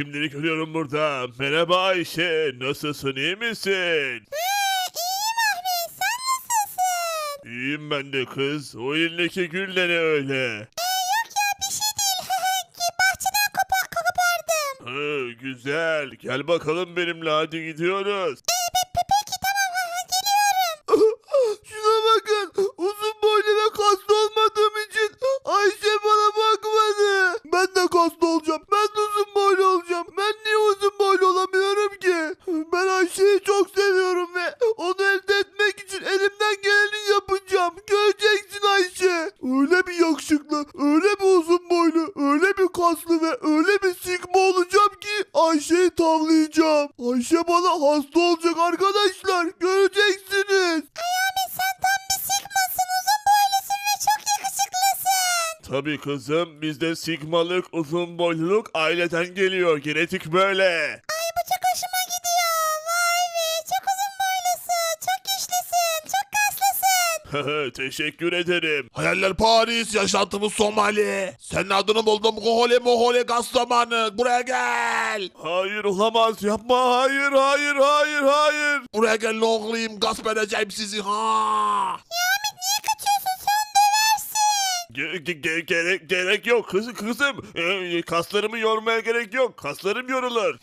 kimleri görüyorum burada? Merhaba Ayşe, nasılsın, iyi misin? iyiyim Ahmet sen nasılsın? İyiyim ben de kız. O elindeki gül de ne öyle? yok ya bir şey değil. Ki bahçeden kopa kopardım. Hı, güzel. Gel bakalım benimle hadi gidiyoruz. Peki öyle bir uzun boylu, öyle bir kaslı ve öyle bir sigma olacağım ki Ayşe'yi tavlayacağım. Ayşe bana hasta olacak arkadaşlar. Göreceksiniz. Ahmet sen tam bir sigmasın uzun boylusun ve çok yakışıklısın. Tabii kızım bizde sigmalık, uzun boyluluk aileden geliyor. Genetik böyle. Ay Teşekkür ederim. Hayaller Paris, yaşantımız Somali. Senin adını buldum Kohole Mohole Kastamanı. Buraya gel. Hayır olamaz yapma hayır hayır hayır hayır. Buraya gel oğlum gasp edeceğim sizi ha. Niye kaçıyorsun sen döversin. Ge- ge- ge- gerek gerek yok kız kızım. Ee, kaslarımı yormaya gerek yok. Kaslarım yorulur.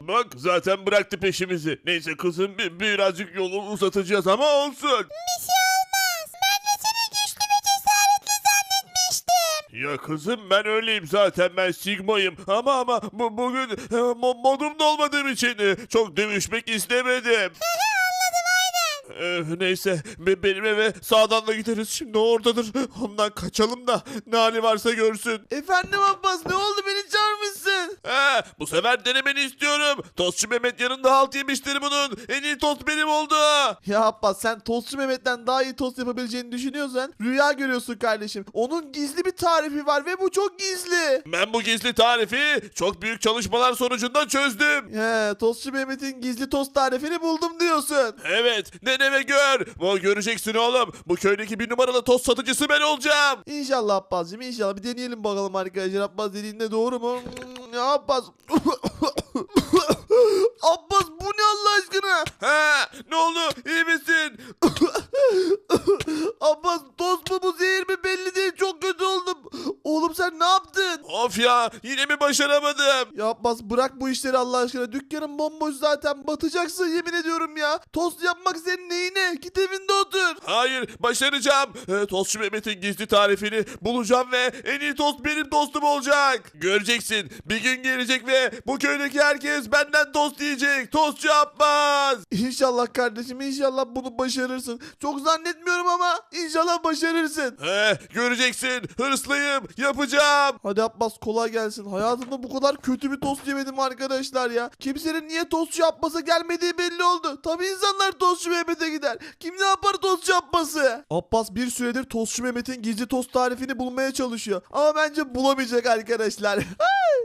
Bak zaten bıraktı peşimizi. Neyse kızım bir, birazcık yolu uzatacağız ama olsun. Bir şey olmaz. Ben de seni güçlü ve cesaretli zannetmiştim. Ya kızım ben öyleyim zaten ben Sigma'yım ama ama bu, bugün e, mo- modumda olmadığım için e, çok dövüşmek istemedim. Ee, neyse be- benim eve sağdan da gideriz şimdi o oradadır ondan kaçalım da ne hali varsa görsün. Efendim Abbas ne oldu beni çağırmışsın? He, bu sefer denemeni istiyorum. Tostçu Mehmet yanında halt yemiştir bunun. En iyi tost benim oldu. Ya Abbas sen tostçu Mehmet'ten daha iyi tost yapabileceğini düşünüyorsan rüya görüyorsun kardeşim. Onun gizli bir tarifi var ve bu çok gizli. Ben bu gizli tarifi çok büyük çalışmalar sonucunda çözdüm. He, tostçu Mehmet'in gizli tost tarifini buldum diyorsun. Evet dene ve gör. Bu göreceksin oğlum. Bu köydeki bir numaralı tost satıcısı ben olacağım. İnşallah Abbas'cığım inşallah bir deneyelim bakalım arkadaşlar. Abbas dediğinde doğru mu? Ya Abbas. Abbas bu ne Allah aşkına? He, ne oldu iyi misin? Abbas tost mu bu zehir mi belli değil çok kötü oldum. Oğlum sen ne yaptın? Of ya yine mi başaramadım? Ya Abbas bırak bu işleri Allah aşkına. Dükkanın bomboş zaten batacaksın yemin ediyorum ya. Tost yapmak senin neyine? Git evinde otur. Hayır başaracağım. Ee, tostçu Mehmet'in gizli tarifini bulacağım ve en iyi tost benim tostum olacak. Göreceksin bir gün gelecek ve bu köydeki herkes benden tost yiyecek. Tostçu Abbas. İnşallah kardeşim inşallah bunu başarırsın. Çok zannetmiyorum ama inşallah başarırsın. He, göreceksin hırslıyım yapacağım. Hadi Abbas kolay gelsin. Hayatımda bu kadar kötü bir tost yemedim arkadaşlar ya. Kimsenin niye tostçu yapması gelmediği belli oldu. Tabii insanlar tostçu Mehmet'e gider. Kim ne yapar tostçu yapması? Abbas bir süredir tostçu Mehmet'in gizli tost tarifini bulmaya çalışıyor. Ama bence bulamayacak arkadaşlar.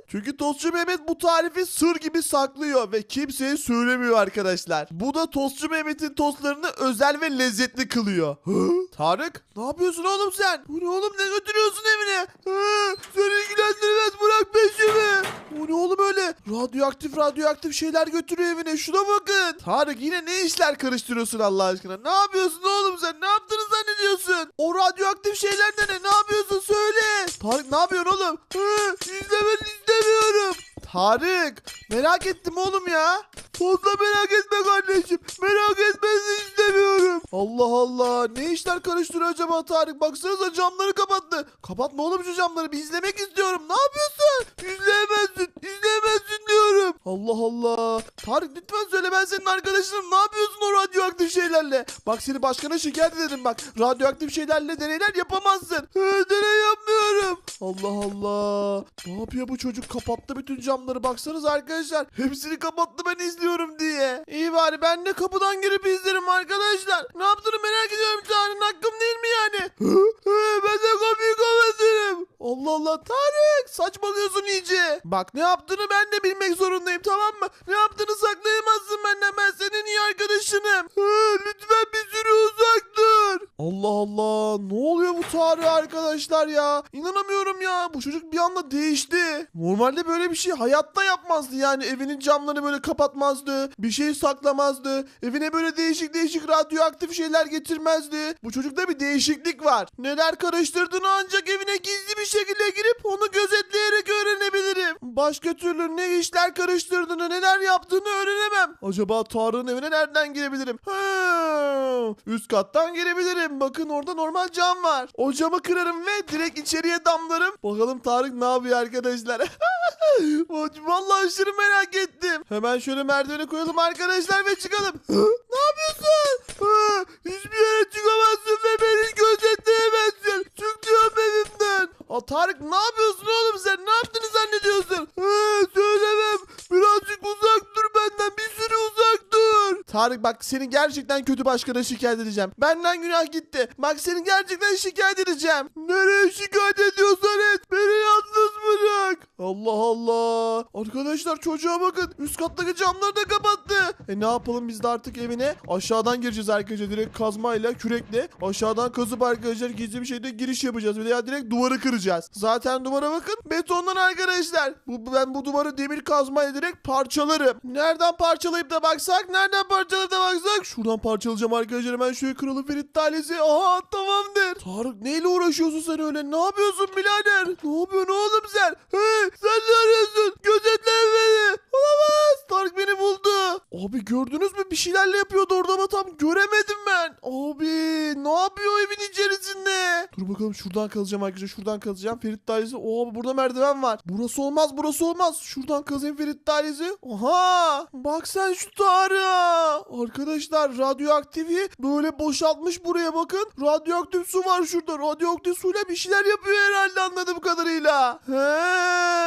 Çünkü Tostçu Mehmet bu tarifi sır gibi saklıyor ve kimseye söylemiyor arkadaşlar. Bu da Tostçu Mehmet'in tostlarını özel ve lezzetli kılıyor. Tarık ne yapıyorsun oğlum sen? Bu ne oğlum ne götürüyorsun evine? Hı? Seni ilgilendirmez bırak peşimi. Bu ne oğlum öyle? Radyoaktif radyoaktif şeyler götürüyor evine şuna bakın. Tarık yine ne işler karıştırıyorsun Allah aşkına? Ne yapıyorsun oğlum sen? Ne yaptığını zannediyorsun? O radyoaktif şeyler ne? Ne yapıyorsun söyle. Tarık ne yapıyorsun oğlum? Hı? İzlemeni istemiyorum. Tarık merak ettim oğlum ya. Fazla merak etme kardeşim. Merak etmeni istemiyorum. Allah Allah ne işler karıştırıyor acaba Tarık? Baksanıza camları kapattı. Kapatma oğlum şu camları bir izlemek istiyorum. Ne yapıyorsun? İzleyemezsin. İzleyemezsin diyorum. Allah Allah. Tarık lütfen söyle ben senin arkadaşınım. Ne yapıyorsun o radyoaktif şeylerle? Bak seni başkana şikayet ederim bak. Radyoaktif şeylerle deneyler yapamazsın. Deney yapmıyorum. Allah Allah. Ne yapıyor bu çocuk? Kapattı bütün camları. Baksanız arkadaşlar. Hepsini kapattı ben izliyorum diye. İyi bari ben de kapıdan girip izlerim arkadaşlar. Ne yaptığını merak ediyorum Tanrı'nın hakkım değil mi yani? Ben de kapıyı kapatırım. Allah Allah Tarık saçmalıyorsun iyice. Bak ne yaptığını ben de bilmek zorundayım tamam mı? Ne yaptığını saklayamazsın benden ben senin iyi arkadaşınım. Lütfen bir süre uzak dur. Allah Allah ne oluyor bu Tarık arkadaşlar ya? İnanamıyorum ya bu çocuk bir anda değişti. Normalde böyle bir şey hayatta yapmazdı yani evinin camlarını böyle kapatmazdı. Bir şey saklamazdı. Evine böyle değişik değişik radyoaktif şeyler getirmezdi. Bu çocukta bir değişiklik var. Neler karıştırdığını ancak evine gizli bir şekilde girip onu gözetleyerek öğrenebilirim. Başka türlü ne işler karıştırdığını neler yaptığını öğrenemem. Acaba Tarık'ın evine nereden girebilirim? Ha, üst kattan girebilirim. Bakın orada normal cam var. O camı kırarım ve direkt içeriye damlarım. Bakalım Tarık ne yapıyor arkadaşlar. Vallahi aşırı merak ettim. Hemen şöyle merdivene koyalım arkadaşlar ve çıkalım. Ne yapıyorsun? Hiçbir yere çıkamazsın ve beni gözetleyemezsin. Çık diyorum evimden. Aa, Tarık ne yapıyorsun oğlum sen? Ne yaptığını zannediyorsun? Hı, söylemem. Birazcık uzak dur benden. Bir sürü uzak dur. Tarık bak seni gerçekten kötü başkana şikayet edeceğim. Benden günah gitti. Bak seni gerçekten şikayet edeceğim. Nereye şikayet ediyorsan et. Beni yalnız. Allah Allah. Arkadaşlar çocuğa bakın. Üst kattaki camları da kapattı. E ne yapalım biz de artık evine aşağıdan gireceğiz arkadaşlar. Direkt kazmayla kürekle aşağıdan kazıp arkadaşlar gizli bir şeyde giriş yapacağız. Veya direkt duvarı kıracağız. Zaten duvara bakın. Betondan arkadaşlar. Bu, ben bu duvarı demir kazmayla direkt parçalarım. Nereden parçalayıp da baksak? Nereden parçalayıp da baksak? Şuradan parçalayacağım arkadaşlar. Hemen şöyle kralı Ferit talesi. Aha tamamdır. Tarık neyle uğraşıyorsun sen öyle? Ne yapıyorsun birader? Ne yapıyorsun oğlum sen? Hey sen ne arıyorsun? Gözetle beni. Olamaz. Tarık beni buldu. Abi gördünüz mü? Bir şeylerle yapıyordu orada ama tam göremedim ben. Abi ne yapıyor evin içerisinde? Dur bakalım şuradan kalacağım arkadaşlar. Şuradan kalacağım. Ferit dairesi. Abi burada merdiven var. Burası olmaz burası olmaz. Şuradan kazayım Ferit dairesi. Aha. Bak sen şu Tarık'a. Arkadaşlar radyoaktifi böyle boşaltmış buraya bakın. Radyoaktif su var şurada. Radyoaktif suyla bir şeyler yapıyor herhalde anladığım kadarıyla. He.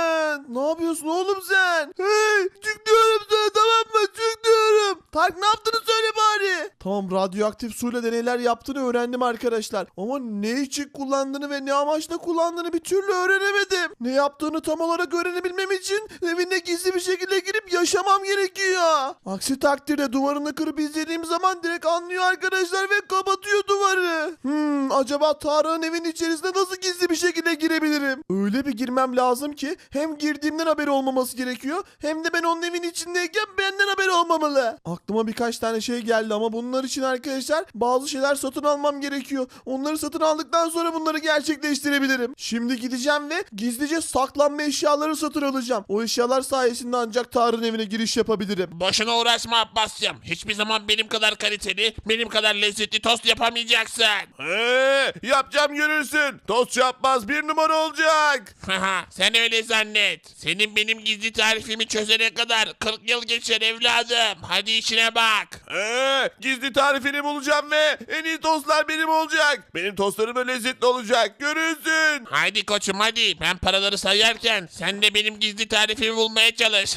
Ne yapıyorsun oğlum sen? Hey çık diyorum sana tamam mı? Çık diyorum. Tarık ne yaptığını söyle bari. Tamam radyoaktif suyla deneyler yaptığını öğrendim arkadaşlar. Ama ne için kullandığını ve ne amaçla kullandığını bir türlü öğrenemedim. Ne yaptığını tam olarak öğrenebilmem için evine gizli bir şekilde girip yaşamam gerekiyor. Aksi takdirde duvarını kırıp izlediğim zaman direkt anlıyor arkadaşlar ve kapatıyor duvarı. Hmm acaba Tarık'ın evin içerisine nasıl gizli bir şekilde girebilirim? Öyle bir girmem lazım ki hem girdiğimden haberi olmaması gerekiyor hem de ben onun evin içindeyken benden haberi olmamalı. Aklıma birkaç tane şey geldi ama bunlar için arkadaşlar bazı şeyler satın almam gerekiyor. Onları satın aldıktan sonra bunları gerçekleştirebilirim. Şimdi gideceğim ve gizlice saklanma eşyaları satın alacağım. O eşyalar sayesinde ancak Tarık'ın evine giriş yapabilirim. Boşuna uğraşma Abbas'cığım. Hiçbir zaman benim kadar kaliteli, benim kadar lezzetli tost yapamayacaksın. He, yapacağım görürsün. Tostçu yapmaz bir numara olacak. Haha, Sen öyle zannet. Senin benim gizli tarifimi çözene kadar 40 yıl geçer evladım. Hadi işine bak. He, gizli tarifini bulacağım ve en iyi tostlar benim olacak. Benim tostlarım da lezzetli olacak. Görürsün. Hadi koçum hadi. Ben paraları sayarken sen de benim gizli tarifimi bulmaya çalış.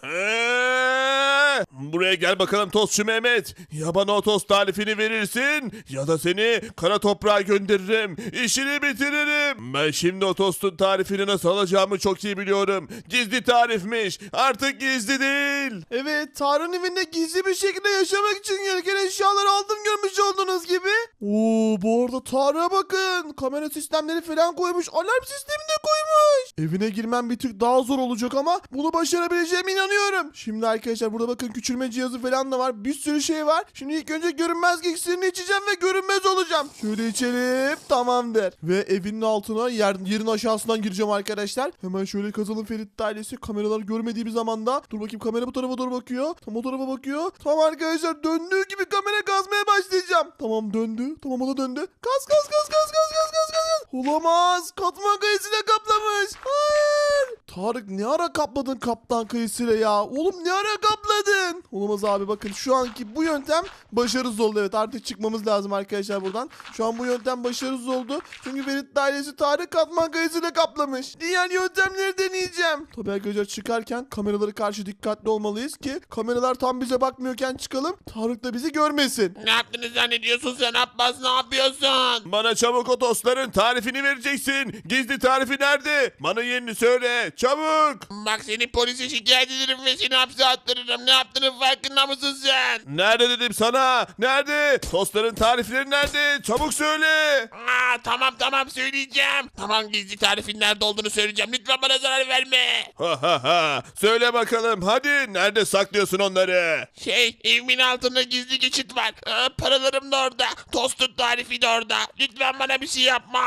He, buraya gel bakalım tostçu Mehmet. Ya bana o tost tarifini verirsin ya da seni kara toprağa gönderirim. İşini bitiririm. Ben şimdi o tostun tarifini nasıl alacağımı çok iyi biliyorum. Gizli tarifmiş. Artık gizli değil. Evet Tarık'ın evinde gizli bir şekilde yaşamak için gereken eşyaları aldım görmüş olduğunuz gibi. Oo bu arada Tarık'a bakın. Kamera sistemleri falan koymuş. Alarm sistemi de. Evine girmem bir tık daha zor olacak ama bunu başarabileceğime inanıyorum. Şimdi arkadaşlar burada bakın küçülme cihazı falan da var. Bir sürü şey var. Şimdi ilk önce görünmez iksirini içeceğim ve görünmez olacağım. Şöyle içelim. Tamamdır. Ve evinin altına yer, yerin aşağısından gireceğim arkadaşlar. Hemen şöyle kazalım Ferit ailesi. Kameralar görmediği bir zamanda. Dur bakayım kamera bu tarafa doğru bakıyor. Tam o tarafa bakıyor. Tamam arkadaşlar döndüğü gibi kamera kazmaya başlayacağım. Tamam döndü. Tamam o da döndü. Kaz kaz kaz kaz kaz kaz kaz kaz. Olamaz. Katman kayısıyla kaplamış. Hayır. Tarık ne ara kapladın kaptan kayısıyla ya? Oğlum ne ara kapladın? Olamaz abi bakın şu anki bu yöntem başarısız oldu. Evet artık çıkmamız lazım arkadaşlar buradan. Şu an bu yöntem başarısız oldu. Çünkü Ferit dairesi Tarık katman kayısıyla kaplamış. Diğer yöntemleri deneyeceğim. Tabii arkadaşlar çıkarken kameralara karşı dikkatli olmalıyız ki kameralar tam bize bakmıyorken çıkalım. Tarık da bizi görmesin. ne yaptığını zannediyorsun sen Abbas ne yapıyorsun? Bana çabuk o tostların tarifini tarifini vereceksin. Gizli tarifi nerede? Bana yerini söyle. Çabuk. Bak seni polise şikayet ederim ve seni hapse attırırım. Ne yaptığının farkında mısın sen? Nerede dedim sana? Nerede? Tostların tarifleri nerede? Çabuk söyle. Aa, tamam tamam söyleyeceğim. Tamam gizli tarifin nerede olduğunu söyleyeceğim. Lütfen bana zarar verme. Ha ha ha. Söyle bakalım. Hadi nerede saklıyorsun onları? Şey evimin altında gizli geçit var. Aa, paralarım da orada. Tostun tarifi de orada. Lütfen bana bir şey yapma.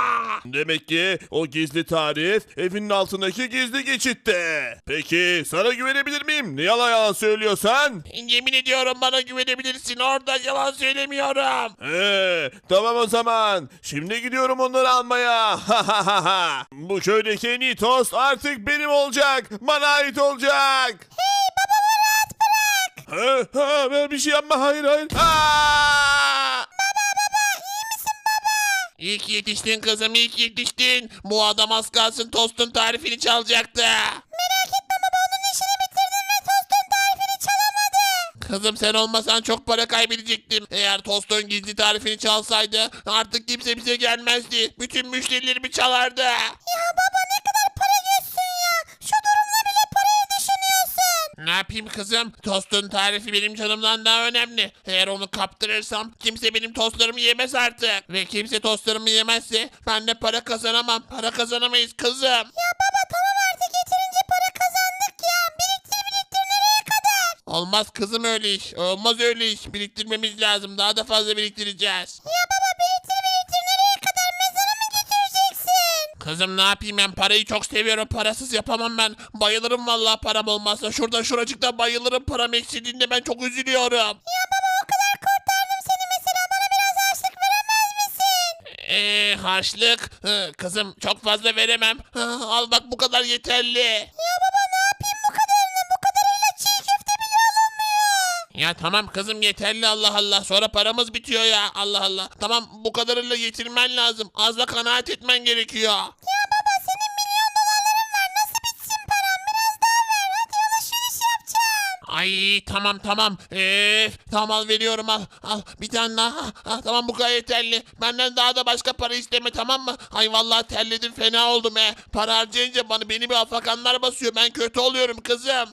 Demek ki o gizli tarif evinin altındaki gizli geçitte. Peki sana güvenebilir miyim? Ne yalan yalan söylüyorsan? Yemin ediyorum bana güvenebilirsin. Orada yalan söylemiyorum. Ee, tamam o zaman. Şimdi gidiyorum onları almaya. Ha ha ha ha. Bu köydeki en iyi tost artık benim olacak. Bana ait olacak. Hey babamı rahat bırak. Ha, ha, ben bir şey yapma. Hayır hayır. Aa! İyi ki yetiştin kızım iyi ki yetiştin. Bu adam az kalsın tostun tarifini çalacaktı. Kızım sen olmasan çok para kaybedecektim. Eğer tostun gizli tarifini çalsaydı artık kimse bize gelmezdi. Bütün müşterilerimi çalardı. Ne yapayım kızım? Tostun tarifi benim canımdan daha önemli. Eğer onu kaptırırsam kimse benim tostlarımı yemez artık. Ve kimse tostlarımı yemezse ben de para kazanamam. Para kazanamayız kızım. Olmaz kızım öyle iş. Olmaz öyle iş. Biriktirmemiz lazım. Daha da fazla biriktireceğiz. Kızım ne yapayım ben parayı çok seviyorum. Parasız yapamam ben. Bayılırım vallahi param olmazsa. Şurada şuracıkta bayılırım param eksildiğinde ben çok üzülüyorum. Eee harçlık. Hı, kızım çok fazla veremem. Hı, al bak bu kadar yeterli. Ya tamam kızım yeterli Allah Allah. Sonra paramız bitiyor ya Allah Allah. Tamam bu kadarıyla yetirmen lazım. Az da kanaat etmen gerekiyor. Ay tamam tamam. Ee, tamam al veriyorum al. Al bir tane daha. Ah, tamam bu kadar yeterli. Benden daha da başka para isteme tamam mı? Ay vallahi terledim fena oldum he. Para harcayınca bana beni bir afakanlar basıyor. Ben kötü oluyorum kızım.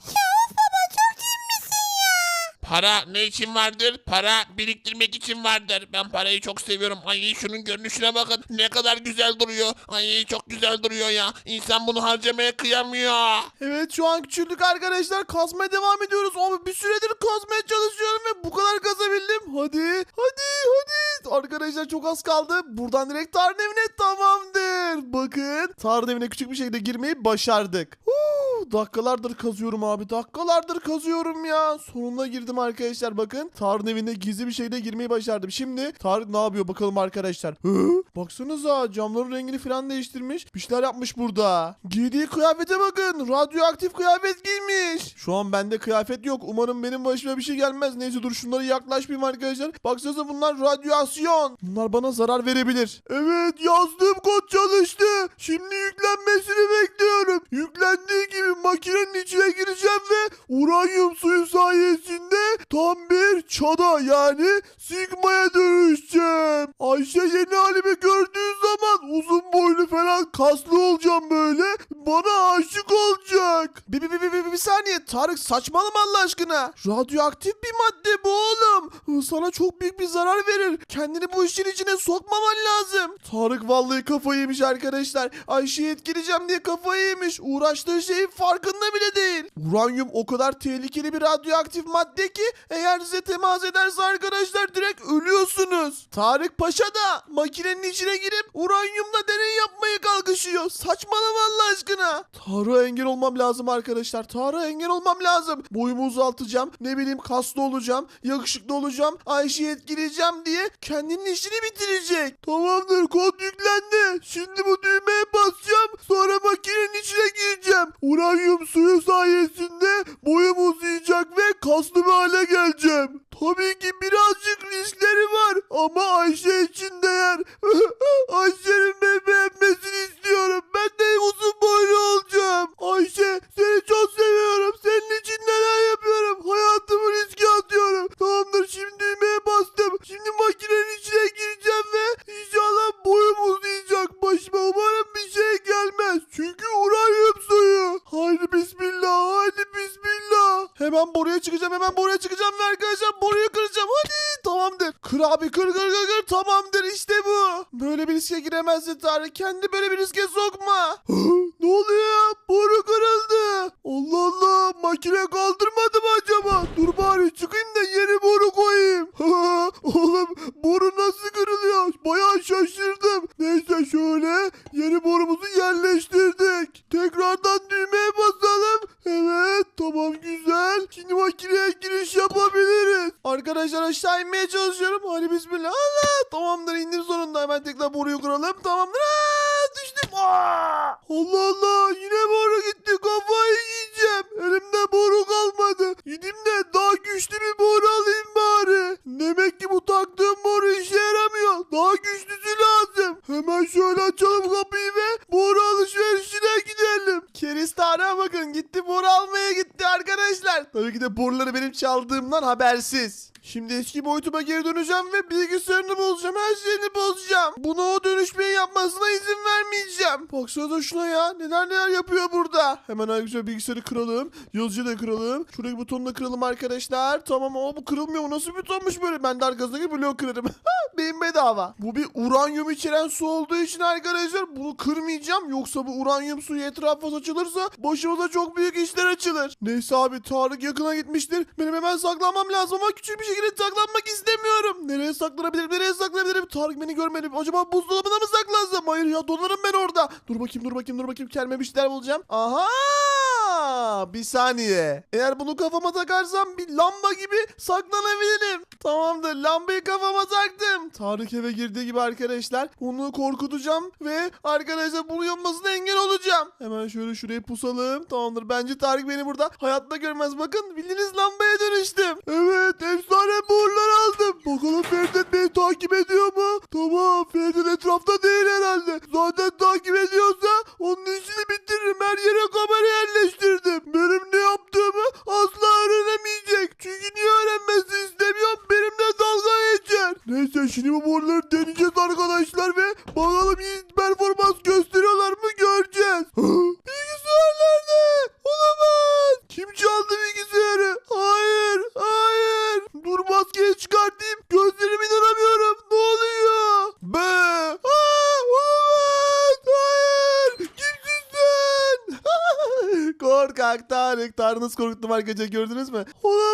Para ne için vardır? Para biriktirmek için vardır. Ben parayı çok seviyorum. Ay şunun görünüşüne bakın. Ne kadar güzel duruyor. Ay çok güzel duruyor ya. İnsan bunu harcamaya kıyamıyor. Evet şu an küçüldük arkadaşlar. Kazmaya devam ediyoruz. Ama bir süredir kazmaya çalışıyorum ve bu kadar kazabildim. Hadi hadi hadi. Arkadaşlar çok az kaldı. Buradan direkt Tarın evine tamamdır. Bakın Tarın evine küçük bir şekilde girmeyi başardık. Huu, dakikalardır kazıyorum abi. Dakikalardır kazıyorum ya. Sonunda girdim arkadaşlar bakın. Tarın evine gizli bir şekilde girmeyi başardım. Şimdi Tarık ne yapıyor bakalım arkadaşlar. Hı? Baksanıza camların rengini falan değiştirmiş. Bir şeyler yapmış burada. Giydiği kıyafete bakın. Radyoaktif kıyafet giymiş. Şu an bende kıyafet yok. Umarım benim başıma bir şey gelmez. Neyse dur şunlara yaklaşmayayım arkadaşlar. Baksanıza bunlar radyasyon. Bunlar bana zarar verebilir. Evet yazdığım kod çalıştı. Şimdi yüklenmesini bekliyorum. Yüklendiği gibi makinenin içine gireceğim ve uranyum suyu sayesinde tam bir çada yani Sigma'ya dönüşeceğim. Ayşe yeni halimi gördüğü zaman uzun boylu falan kaslı olacağım böyle. Bana aşık olacak. Bir, bir, bir, bir, bir, bir saniye Tarık saçmalama Allah aşkına. Radyoaktif bir madde bu oğlum. Sana çok büyük bir zarar verir. Kendini bu işin içine sokmaman lazım. Tarık vallahi kafayı yemiş arkadaşlar. Ayşe'yi etkileyeceğim diye kafayı yemiş. Uğraştığı şeyin farkında bile değil. Uranyum o kadar tehlikeli bir radyoaktif madde eğer size temas ederse arkadaşlar direkt ölüyorsunuz. Tarık Paşa da makinenin içine girip uranyumla deney yapmaya kalkışıyor. Saçmalama Allah aşkına. Tarık'a engel olmam lazım arkadaşlar. Tarık'a engel olmam lazım. Boyumu uzaltacağım. Ne bileyim kaslı olacağım. Yakışıklı olacağım. Ayşe'yi etkileyeceğim diye kendinin işini bitirecek. Tamamdır kod yüklendi. Hemen boruya çıkacağım hemen boruya çıkacağım ve arkadaşlar boruyu kıracağım. Hadi tamamdır. Kır abi kır kır kır kır tamamdır işte bu. Böyle bir riske giremezsin Tarık. Kendi böyle bir riske sokma. ne oluyor? Boru kırıldı. Allah Allah makine kaldırmadı mı acaba? Dur bari çıkayım da yeni boru koyayım. Oğlum boru nasıl kırılıyor? Bayağı şaşırdım. Neyse şöyle yeni borumuzu yerleştirdik. Tekrardan düğmeye bas Evet tamam güzel. Şimdi makineye giriş yapabiliriz. Arkadaşlar aşağı inmeye çalışıyorum. Hadi bismillah. Allah tamamdır indim sonunda. Hemen tekrar boruyu kuralım. Tamamdır. Aa, düştüm. Aa! Allah Allah yine boru gitti. Kafayı yiyeceğim. Elimde boru kalmadı. Gideyim de daha güçlü bir boru alayım bari. Demek ki bu taktığım boru işe yaramıyor. Daha güçlüsü lazım. Hemen şöyle açalım kapıyı ve boru alışverişine gidelim. Keriz Tarık'a bakın gitti boru almaya gitti arkadaşlar. Tabii ki de boruları benim çaldığımdan habersiz. Şimdi eski boyutuma geri döneceğim ve bilgisayarını bozacağım. Her şeyini bozacağım. Bunu o dönüşmeyi yapmasına izin vermeyeceğim. Baksana şuna ya. Neler neler yapıyor burada. Hemen arkadaşlar bilgisayarı kıralım. Yazıcıyı da kıralım. Şuradaki butonu da kıralım arkadaşlar. Tamam ama bu kırılmıyor. Bu nasıl bir butonmuş böyle? Ben de arkasındaki bloğu kırarım. Benim bedava. Bu bir uranyum içeren su olduğu için arkadaşlar bunu kırmayacağım. Yoksa bu uranyum suyu etrafa saçılırsa başımıza çok büyük işler açılır. Neyse abi Tarık yakına gitmiştir. Benim hemen saklanmam lazım ama küçük bir şekilde saklanmak istemiyorum. Nereye saklanabilirim? Nereye saklanabilirim? Tarık beni görmedi. Acaba buzdolabına mı saklansam? Hayır ya donarım ben orada. Dur bakayım dur bakayım dur bakayım. Kendime bulacağım. Aha! Bir saniye. Eğer bunu kafama takarsam bir lamba gibi saklanabilirim. Tamamdır. Lambayı kafama taktım. Tarık eve girdiği gibi arkadaşlar onu korkutacağım ve arkadaşlar bunu yapmasına engel olacağım. Hemen şöyle şuraya pusalım. Tamamdır. Bence Tarık beni burada hayatta görmez. Bakın bildiğiniz lambaya dönüştüm. Evet efsane buğurlar aldım. Bakalım Ferdet beni takip ediyor mu? Tamam Ferdet etrafta değil herhalde. Zaten takip ediyorsa onun işini bitiririm. Her yere kamera yerleştirdim. Benim ne yaptığımı asla öğrenemeyecek. Çünkü niye öğrenmesi istemiyorum benimle dalga geçer. Neyse şimdi bu boruları deneyeceğiz arkadaşlar ve bakalım iyi performans gösteriyorlar mı göreceğiz. Bilgisayar nerede? Olamaz. Kim çaldı bilgisayarı? Hayır, hayır. Dur maskeyi çıkartayım. Gözlerime inanamıyorum. Ne oluyor? Be. Aa, olamaz. Hayır. Kimsin sen? Korkak Tarık. Tarık nasıl korkuttum arkadaşlar gördünüz mü? Olamaz.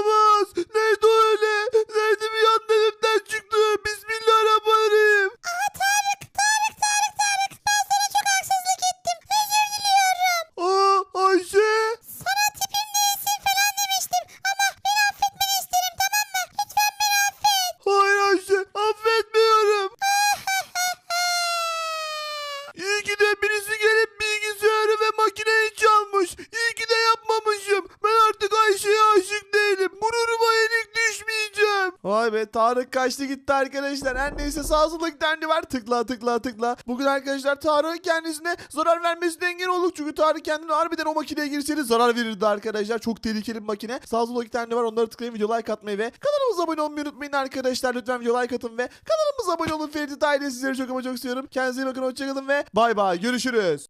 Tarık kaçtı gitti arkadaşlar. Her neyse sağ sola gidendi var. Tıkla tıkla tıkla. Bugün arkadaşlar Tarık'ın kendisine zarar vermesine engel olduk. Çünkü Tarık kendine harbiden o makineye girseydi zarar verirdi arkadaşlar. Çok tehlikeli bir makine. Sağ sola gidendi var. Onları tıklayın video like atmayı ve kanalımıza abone olmayı unutmayın arkadaşlar. Lütfen video like atın ve kanalımıza abone olun. Ferit aile sizleri çok ama çok seviyorum. Kendinize iyi bakın. Hoşçakalın ve bay bay. Görüşürüz.